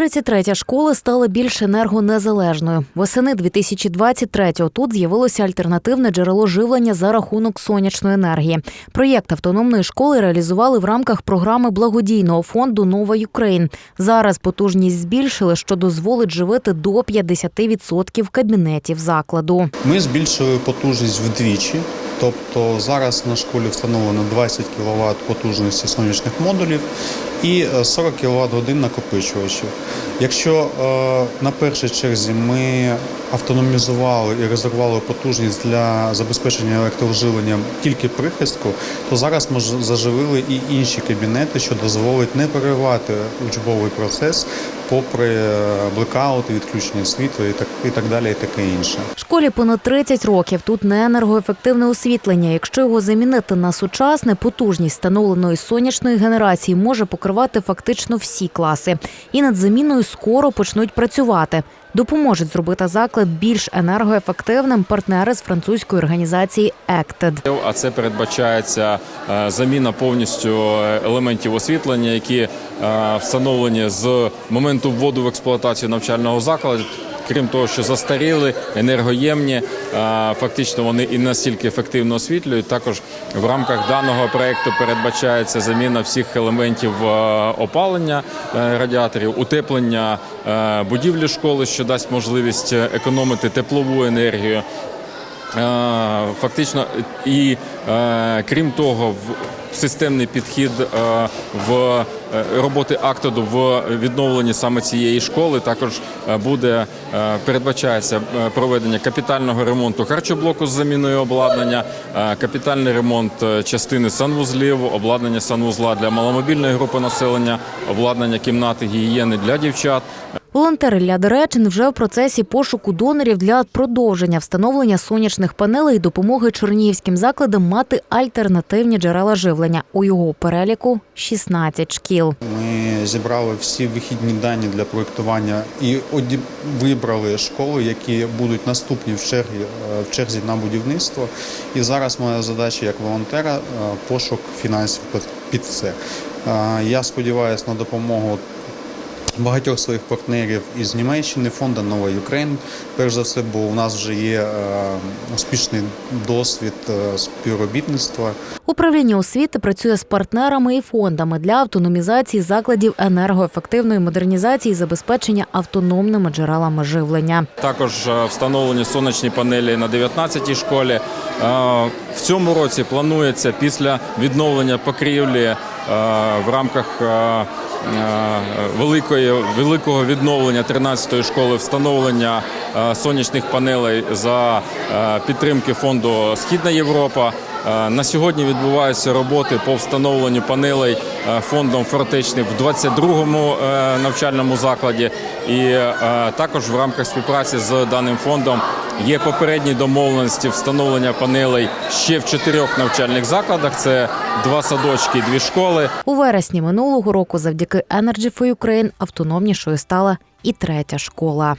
33-я школа стала більш енергонезалежною. Восени 2023-го тут з'явилося альтернативне джерело живлення за рахунок сонячної енергії. Проєкт автономної школи реалізували в рамках програми благодійного фонду Нова Юкрейн. Зараз потужність збільшили, що дозволить живити до 50% кабінетів закладу. Ми збільшили потужність вдвічі. Тобто зараз на школі встановлено 20 кВт потужності сонячних модулів і е, 40 кВт годин накопичувачів. Якщо е, на першій черзі ми автономізували і резервували потужність для забезпечення електроживленням тільки прихистку, то зараз ми заживили і інші кабінети, що дозволить не переривати учбовий процес попри е, блекаути, відключення світла і так, і так далі, і таке інше. Школі понад 30 років. Тут не енергоефективне освітлення. Якщо його замінити на сучасне, потужність встановленої сонячної генерації може покривати фактично всі класи. І над заміною скоро почнуть працювати. Допоможуть зробити заклад більш енергоефективним партнери з французької організації «Ектед». А це передбачається е, заміна повністю е, елементів освітлення, які е, встановлені з моменту вводу в експлуатацію навчального закладу. Крім того, що застаріли, енергоємні, фактично вони і настільки ефективно освітлюють. Також в рамках даного проекту передбачається заміна всіх елементів е, опалення е, радіаторів, утеплення е, будівлі школи, що дасть можливість економити теплову енергію. Е, Фактично, і е, крім того, в системний підхід е, в роботи актоду в відновленні саме цієї школи також буде передбачається проведення капітального ремонту харчоблоку з заміною обладнання, капітальний ремонт частини санвузлів, обладнання санвузла для маломобільної групи населення, обладнання кімнати гігієни для дівчат. Волонтер Ілля Деречин вже в процесі пошуку донорів для продовження встановлення сонячних панелей і допомоги чернігівським закладам мати альтернативні джерела живлення. У його переліку 16 шкіл. Ми зібрали всі вихідні дані для проєктування і вибрали школи, які будуть наступні в черзі, е, в черзі на будівництво. І зараз моя задача як волонтера е, пошук фінансів під- під це. Е, Я сподіваюся на допомогу багатьох своїх партнерів із Німеччини, фонду Нова Юкрейн. Перш за все, бо у нас вже є е, успішний досвід е, співробітництва. Управління освіти працює з партнерами і фондами для автономізації закладів енергоефективної модернізації і забезпечення автономними джерелами живлення. Також е, встановлені сонячні панелі на 19-й школі. В цьому році планується після відновлення покрівлі в рамках великої, великого відновлення 13-ї школи встановлення е, сонячних панелей за е, підтримки фонду Східна Європа. Е, На сьогодні відбуваються роботи по встановленню панелей е, фондом Фортечних в 22-му е, навчальному закладі. І е, також в рамках співпраці з даним фондом є попередні домовленості встановлення панелей ще в чотирьох навчальних закладах. Це два садочки, дві школи. У вересні минулого року завдяки Energy for Ukraine автономнішою стала і третя школа.